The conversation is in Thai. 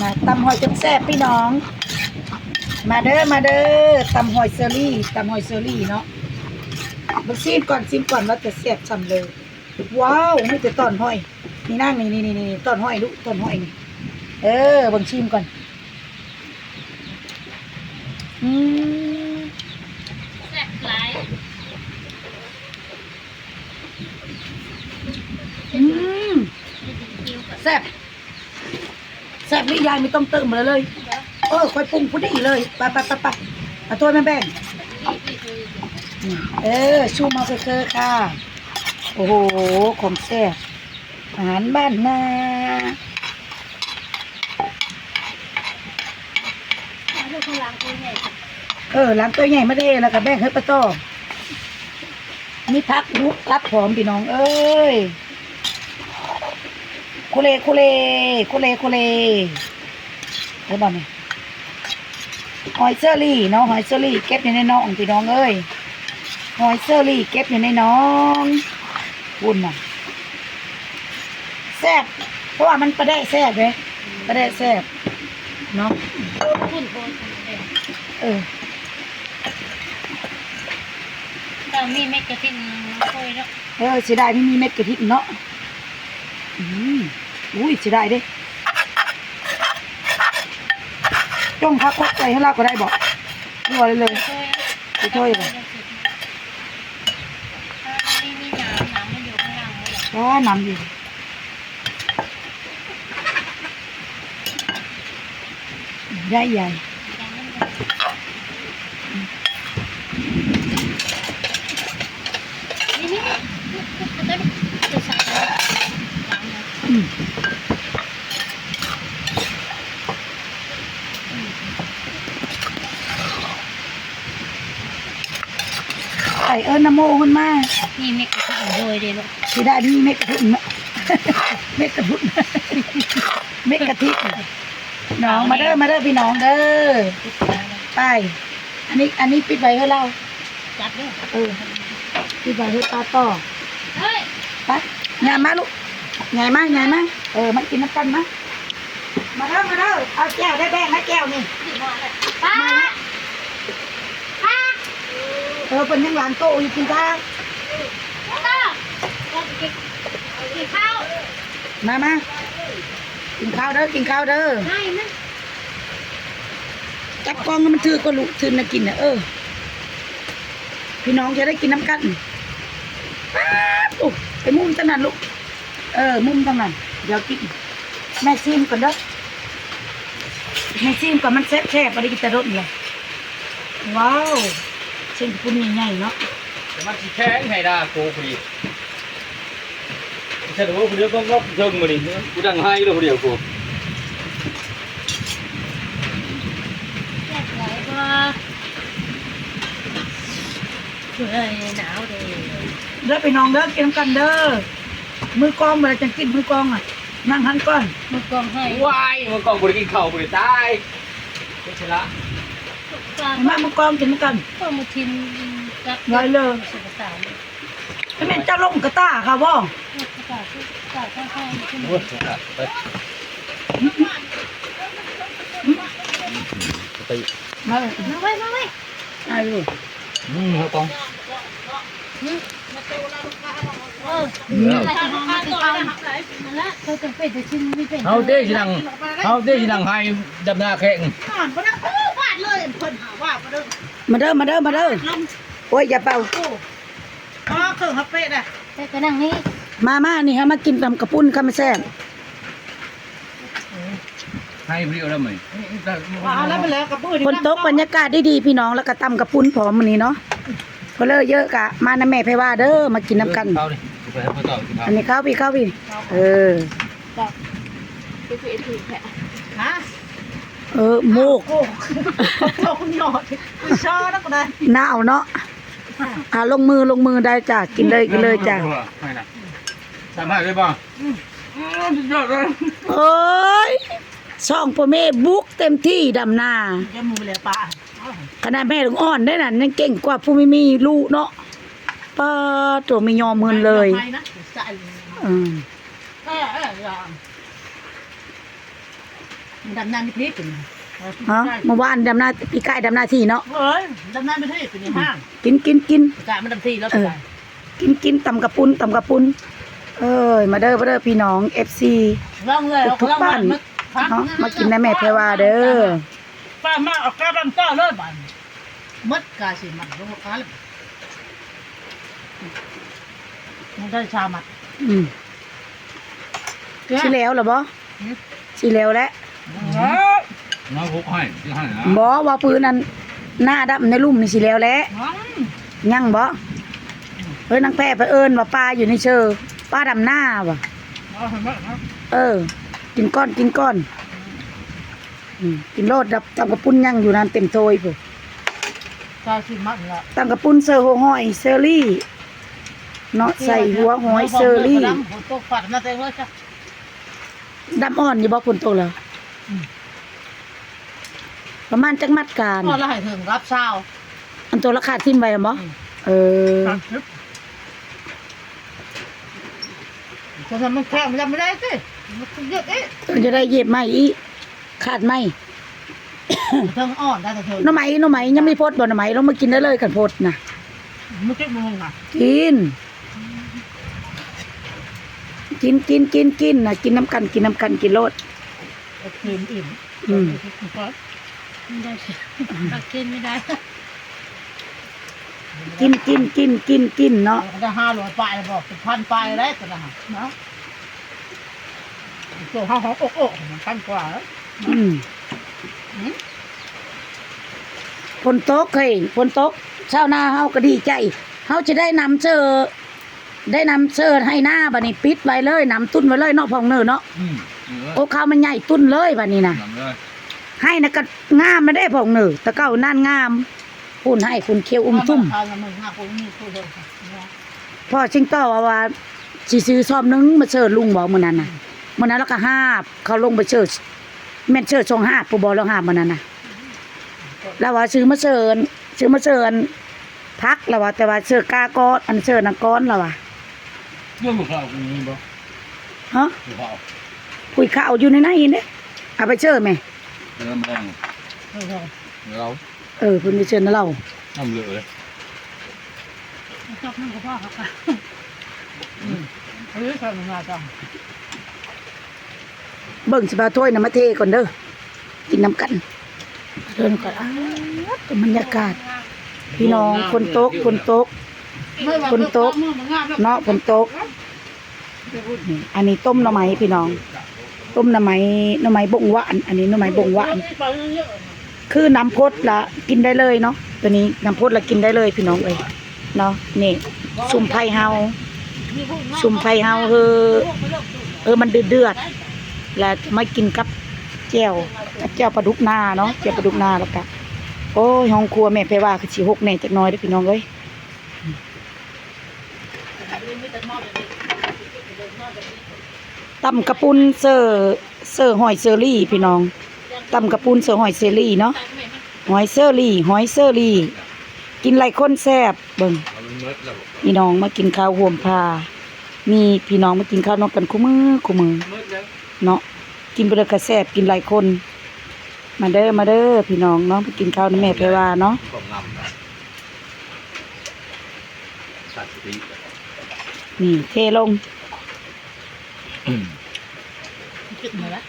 มาตำหอยจนแซ่บพี่น้อง มาเด้อมาเด้อตำหอยเซอรี่ตำหอยเซอรี่เนาะมาซิมก่อนซิมก่อนว่าจะแซ่บซ้ำเลย ว้าวนี่จะต้นหอย นี่นั่งนี่นี่นี่นี่ต้นหอยลูกต้นหอยนี่เออบังชิมก่อน อืม แซ่บหลาย อืม แซ่บแซ่บนี่ยายไม่ต้องเติมมาเลย เออค่อยปรุงพอดีเลยไปไปไปไปเอาตัวแม่แบ่งเออชูมาเคอๆค่ะ โอ้โหของแซ่บอาหารบ้านนาลูกข้างหลังตัวใหญ่เออล้างตัวใหญ่มาได้แล้วก็แบ่งให้ป้าต้อมีพักลุกรับหอมพี่น้อง เอ้ย คุเลคุเลคุเลคุเลเอ้ยบอลนี่หอยเซอรี่เนาะหอยเซอรี่เก็บอยู่ในน้องพี่น้องเอ้ยหอยเซอรี่เก็บอยู่ในน้องคุณน่ะแซ่บเพราะว่ามันประเดะแซ่บเลยประเดะแซ่บเนาะพุ่นโอนเองเออเรามีเม็ดกระถิ่นโรยแล้วเออเสียดายไม่มีเม็ดกะทิเนาะ อืมอุ้ยเสียดายเด้จ้องพักควักใจให้เราก็ได้บอกรัวเลยเลยโรยไปช่วยเลยนี่มีน้ำน้ำมันอยู่ข้างล่างเลยว้านำอยู่ใหญ่ใหญ่ นี่นี่ตัวนี้ตัวใส่น้ำนะ อืม ไก่เอิญนโมขึ้นมานี่เม็ดกระถิ่นโรยเลยลูกสีได้มีเม็ดกระทุนเม็ดกระทุนเม็ดกะทิน้องมาเด้อมาเด้อพี่น้องเด้อไปอันนี้อันนี้ปิดไว้ให้เราจับด้วยเออปิดไว้ให้ตาต่อเฮ้ยไปงานมาลูก งานมางานมาเออมันกินน้ำกันมามาเด้อมาเด้อเอาแก้วได้แบ่งนะแก้วนี่ป้าป้าเออเป็นยังหลานโตอยู่กินข้าวป้ากินข้าวมามากินข้าวเด้อกินข้าวเด้อให้นะจับกล้องแล้วมันถือก็ลุกถือนะกินนะเออ พี่น้องจะได้กินน้ำกันป๊าบอุ๊ยไปมุมตรงนั้นลูก เออมุมตรงนั้นเดี๋ยวกินแม่ซิมก่อนเด้อแม่ซิมก่อนมันแซ่บแซ่บไปได้กินแต่รสเลยว้าวเส้นปุ้นใหญ่ๆเนาะแต่มันสิแข็งให้ได้โกพอดีฉันรู้คนเดียวก็งอกเชิงมาดิกูดังให้เลยคนเดียวกูแซ่บหลายก็เฮ้ยหนาวเลยเด้อไปน้องเด้อกินน้ำกันเด้อ มือกองเวลาจะกินมือกองอะนั่งหันก่อนมือกองให้วายมันกองบริกินข้าวบริตายเจ้าชละปลาเห็นไหมมือกองกินน้ำกันก็มาทิมจับไว้เลยสุภาษาเลยให้แม่เจ้าลงกระต้าค่ะบ่ภาษาภาษาข้างๆขึ้นโอ้ยไปไปมามาไว้มาไว้ได้ลูกอืมเขากองเอออะไรที่ห้องมาติดเอานั่นแหละเขาจะ เป็นจะชิมไม่เป็นเอาเด้สินังเอาเด้สินังให้ดับหน้าแข็งมาเด้อมาเด้อมาเด้อโอ้ยอย่าเป่าแต่ก็นั่งนี่มามานี่ฮะมากินตำกระปุ้นข้าวมันแซ่บให้เรียวแล้วไหมคนโตกบรรยากาศดีๆพี่น้องแล้วก็ตำกระปุ้นพร้อมมื้อนี้เนาะเพอเลอะเยอะกะมานะแม่ไผว่าเด้อมากินน้ำกันเข้าดิ ไปให้พ่อต่อกินข้าวอันนี้ข้าวพี่ข้าวพี่ เออเออโมกหนาวเนาะอ่าลงมือลงมือได้จ้ะกินเลยกินเลยจ้ะไม่นะทำให้ได้ป่ะยอดเลยโอ้ยช่องพ่อแม่บุกเต็มที่ดำนาขนาดแม่ถึงอ่อนได้น่ะยังเก่งกว่าผู้ไม่มีลูกเนาะ ป้าตัวไม่ยอมมืนเลยอืมดำน้ำไม่พลิกเป็นฮะเมื่อวานดำหน้าพี่กายดำหน้าที่เนาะเอ้ยดำน้ำไม่พลิกเป็นห้างกินกินกินกะมันดำที่แล้วกินกินตำกระปุ้นตำกระปุ้นเอ้ยมาเด้อมาเด้อพี่น้อง FC ล่องเลยเอาล่องมาเนาะมากินในแม่แพรวาเด้อป้ามาเอากระดำต้อเลยบ้านมัดกาสิมันลูกค้าเลย มันได้ชามัดอืมสิแล้วเหรอบ่สิแล้วแหละน้องคุกให้ที่ให้นะบ่ว่าปืนนั้นหน้าดำในลุ่มนี่สิแล้วแหละยังบ่เฮ้ยนางแพ้ไปเอิ้นว่าปลาอยู่ในเชอปลาดำหน้าว่ะเออ กินก้อนกินก้อนอืมกินโลดดับตำกระปุ้นยังอยู่นั่นเต็มโทยพุ่นชาสิมันละตำกระปุ้นเซอร์โหหอยเซอรี่ เนาะใส่หัวหอยเซอรี่ตกฝัดมาแต่ว่าจะดำอ่อนอยู่บ่คุณโตแล้วประมาณจักมัดการพอเราให้ถึงรับเช้าอันตัวราคาทิ่มไว้บ่เออจะทำมันแข็งมันยังไม่ได้สิมันเยอะเอ๊ะมันจะได้เย็บไหมอีกขาดไหมเทิงอ่อนได้แต่เทิงหน้ำไหมหน้ำไหมยังไม่พดบ่หน้ำไหมเรามากินได้เลยกันพดนะมันคิดมึงอะกิน กินกินกินกินนะกินน้ำกันกินน้ำกันกินโลดอิ่มอิ่มอืมไม่ได้ตักกินไม่ได้ กินกินกินกินกินเนาะได้ห้าร้อยปลายบอกพันปลายแล้วก็ได้เนาะตัวห้าหกอกอกมันพันกว่าแล้วอืมฝนตกเฮ้ยฝนตกชาวนาเฮาก็ดีใจเฮาจะได้นำเจอ ได้นำเชิญให้หน้าบัดนี้ปิดไว้เลยนำตุ้นไว้เลยเนาะพองเนอเนาะอืมเออโอ้ข้าวมันใหญ่ตุ้นเลยบัดนี้นะนำเลยให้นะก็งามไม่ได้พองเนอตะเก้านั่นงามคุณให้คุณเคียวอุ้มทุ่มทางมึงห้าคนมีคู่เดียวพ่อชิงต่อว่าว่าสิซื้อซอมหนึงมาเชิญลุงบอกมื้อนั้นน่ะมื้อนั้นแล้วก็หาบเขาลงไปเชิญแม่นเชิญชงหาบผู้บ่แล้วหาบมื้อนั้นน่ะแล้วว่าซื้อมาเชิญซื้อมาเชิญพักแล้วว่าแต่ว่าเชิญกากอนอันเชิญนังก้อนแล้วว่า เรื่องลูกข้าวกูมีบ่ฮะลูกข้าวคุยข้าวอยู่ในนั้นเด้เอาไปเชิญแม่เริ่มแรงเราเออเพิ่นไปเชิญเราน้ำเหลือเลยชอบนั่งกับพ่อครับเฮ้ยใครมันมาจังเบิ่งสิบาถ้วยน่ะมาเทก่อนเด้อกินน้ำกันเดินก่อนอ้าวบรรยากาศ พี่น้องคนโต๊ะคนโต๊ะเนาะฝนตก นี่อันนี้ต้มหน่อไม้พี่น้อง ต้มหน่อไม้หน่อไม้บงหวานอันนี้หน่อไม้บงหวานคือน้ำพดละกินได้เลยเนาะตัวนี้น้ำพดละกินได้เลยพี่น้องเอ้ยเนาะนี่ซุ่มไผ่เฮาซุ่มไผ่เฮาเออเออมันเดือดเดือดแล้วมากินกับแจ่วกับแจ่วปลาดุกนาเนาะแจ่วปลาดุกนาแล้วก็โอ้ยห้องครัวแม่ไปว่าคือสิหกแน่จักน้อยเด้อพี่น้องเอ้ย ตำกระปุนเซอร์เซอร์หอยเซอรี่พี่น้องตำกระปุนเซอร์หอยเซอรี่เนาะหอยเซอรี่หอยเซอรี่ กินไรคนแซบเบิ่งพี่น้องมากินข้าวห่วมพา มีพี่น้องมากินข้าวนอกกันคู่มือคู่มือเนาะกินไปเลยกระแซบกินหลายคน มาเด้อมาเด้อพี่น้องเนาะไปกินข้าวในแม่เพรว่าเนาะกล่องลำนะนี่เทลง Cute mo ba?